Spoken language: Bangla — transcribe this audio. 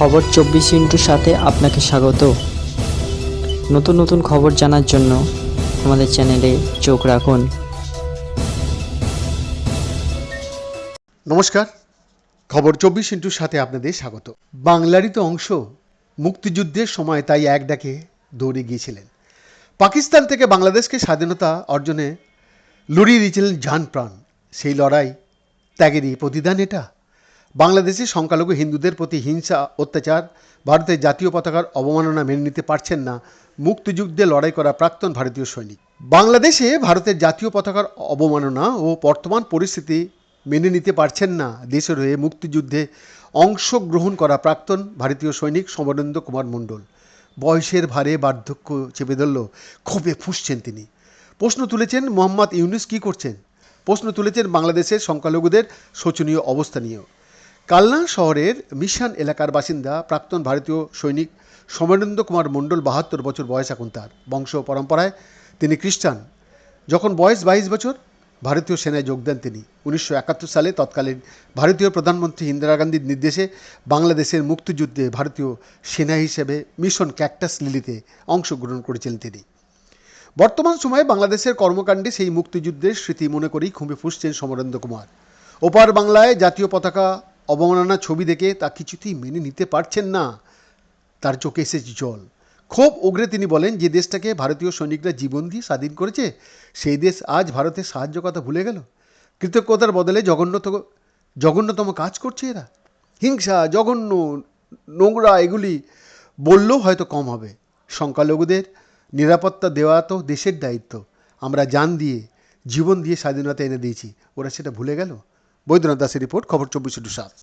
খবর চব্বিশ ইন্টুর সাথে আপনাকে স্বাগত। নতুন নতুন খবর জানার জন্য আমাদের চ্যানেলে চোখ রাখুন। নমস্কার, খবর চব্বিশ ইন্টুর সাথে আপনাদের স্বাগত। বাংলারই তো অংশ মুক্তিযুদ্ধের সময় তাই এক ডাকে দৌড়ে গিয়েছিলেন। পাকিস্তান থেকে বাংলাদেশকে স্বাধীনতা অর্জনে লড়িয়ে দিয়েছিলেন জান প্রাণ সেই লড়াই ত্যাগেরই প্রতিদান এটা। বাংলাদেশে সংখ্যালঘু হিন্দুদের প্রতি হিংসা, অত্যাচার, ভারতের জাতীয় পতাকার অবমাননা মেনে নিতে পারছেন না মুক্তিযুদ্ধে লড়াই করা প্রাক্তন ভারতীয় সৈনিক। বাংলাদেশে ভারতের জাতীয় পতাকার অবমাননা ও বর্তমান পরিস্থিতি মেনে নিতে পারছেন না দেশের হয়ে মুক্তিযুদ্ধে অংশগ্রহণ করা প্রাক্তন ভারতীয় সৈনিক সমরেন্দ্র কুমার মণ্ডল। বয়সের ভারে বার্ধক্য চেপে ধরল, ক্ষোভে ফুঁসছেন তিনি। প্রশ্ন তুলেছেন মোহাম্মদ ইউনুস কী করছেন? প্রশ্ন তুলেছেন বাংলাদেশের সংখ্যালঘুদের শোচনীয় অবস্থা নিয়েও। কালনা শহরের মিশন এলাকার বাসিন্দা প্রাক্তন ভারতীয় সৈনিক সমরেন্দ্র কুমার মণ্ডল বাহাত্তর বছর বয়স এখন তার। বংশ পরম্পরায় তিনি খ্রিস্টান। যখন বয়স বাইশ বছর, ভারতীয় সেনায় যোগ দেন তিনি। উনিশশো একাত্তর সালে তৎকালীন ভারতীয় প্রধানমন্ত্রী ইন্দিরা গান্ধীর নির্দেশে বাংলাদেশের মুক্তিযুদ্ধে ভারতীয় সেনা হিসেবে মিশন ক্যাকটাস লিলিতে অংশগ্রহণ করেছিলেন তিনি। বর্তমান সময়ে বাংলাদেশের কর্মকাণ্ডে সেই মুক্তিযুদ্ধের স্মৃতি মনে করেই খুঁবে ফুসছেন সমরেন্দ্র কুমার। ওপার বাংলায় জাতীয় পতাকা অবমাননা ছবি দেখে তা কিছুতেই মেনে নিতে পারছেন না। তার চোখে এসেছে জল। খুব উগরে তিনি বলেন, যে দেশটাকে ভারতীয় সৈনিকরা জীবন দিয়ে স্বাধীন করেছে, সেই দেশ আজ ভারতের সাহায্য কথা ভুলে গেল। কৃতজ্ঞতার বদলে জঘন্যত জঘন্যতম কাজ করছে এরা। হিংসা, জঘন্য নোংরা এগুলি বললেও হয়তো কম হবে। সংখ্যালঘুদের নিরাপত্তা দেওয়া তো দেশের দায়িত্ব। আমরা জান দিয়ে, জীবন দিয়ে স্বাধীনতা এনে দিয়েছি। ওরা সেটা ভুলে গেল? বৈদ্যনাথ দাসের রিপোর্ট, খবর চব্বিশ সাত।